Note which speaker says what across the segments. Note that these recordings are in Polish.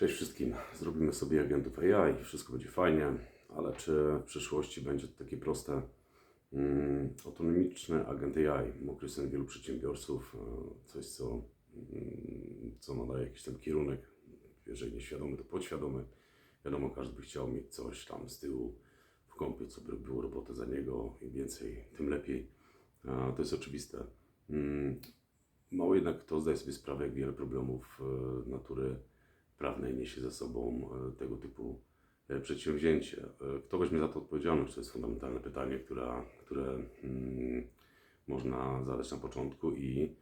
Speaker 1: Cześć wszystkim. Zrobimy sobie agentów AI, wszystko będzie fajnie, ale czy w przyszłości będzie to takie proste? Mm, autonomiczny agent AI, mokry sen wielu przedsiębiorców, e, coś co, mm, co nadaje jakiś tam kierunek, jeżeli nie świadomy, to podświadomy. Wiadomo, każdy by chciał mieć coś tam z tyłu w kąpie, co by robiło robotę za niego, im więcej, tym lepiej. E, To jest oczywiste. Mm, Mało jednak kto zdaje sobie sprawę, jak wiele problemów e, natury prawnej niesie ze sobą e, tego typu e, przedsięwzięcie. E, Kto weźmie za to odpowiedzialność? To jest fundamentalne pytanie, która, które mm, można zadać na początku i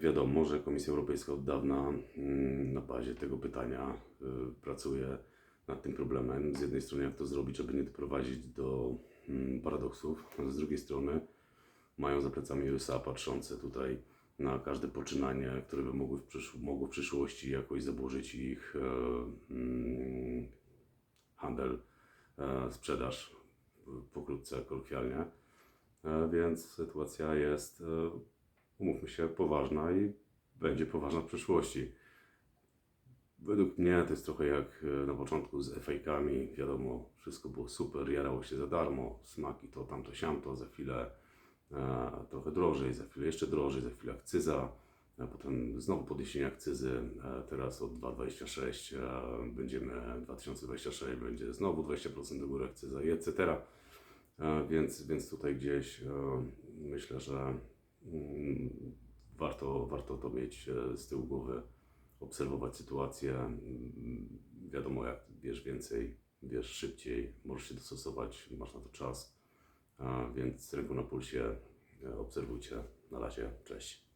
Speaker 1: wiadomo, że Komisja Europejska od dawna mm, na bazie tego pytania pracuje nad tym problemem. Z jednej strony, jak to zrobić, żeby nie doprowadzić do mm, paradoksów, z drugiej strony mają za plecami USA patrzące tutaj na każde poczynanie, które by mogły w, mogło w przyszłości jakoś zaburzyć ich e, mm, handel, e, sprzedaż, pokrótce, kolokwialnie. E, więc sytuacja jest, umówmy się, poważna i będzie poważna w przyszłości. Według mnie to jest trochę jak na początku z fake-ami. Wiadomo, wszystko było super, jarało się za darmo, smaki to, tamto, siamto, za chwilę trochę drożej, za chwilę jeszcze drożej, za chwilę akcyza, a potem znowu podniesienie akcyzy, e, teraz od 2,26 e, będziemy, 2026 będzie znowu 20% do góry akcyza etc. E, Więc, więc tutaj gdzieś e, myślę, że mm, warto, warto to mieć e, z tyłu głowy, obserwować sytuację. Mm, Wiadomo, jak wiesz więcej, wiesz szybciej, możesz się dostosować, masz na to czas. Więc ręką na pulsie e, obserwujcie. Na razie, cześć.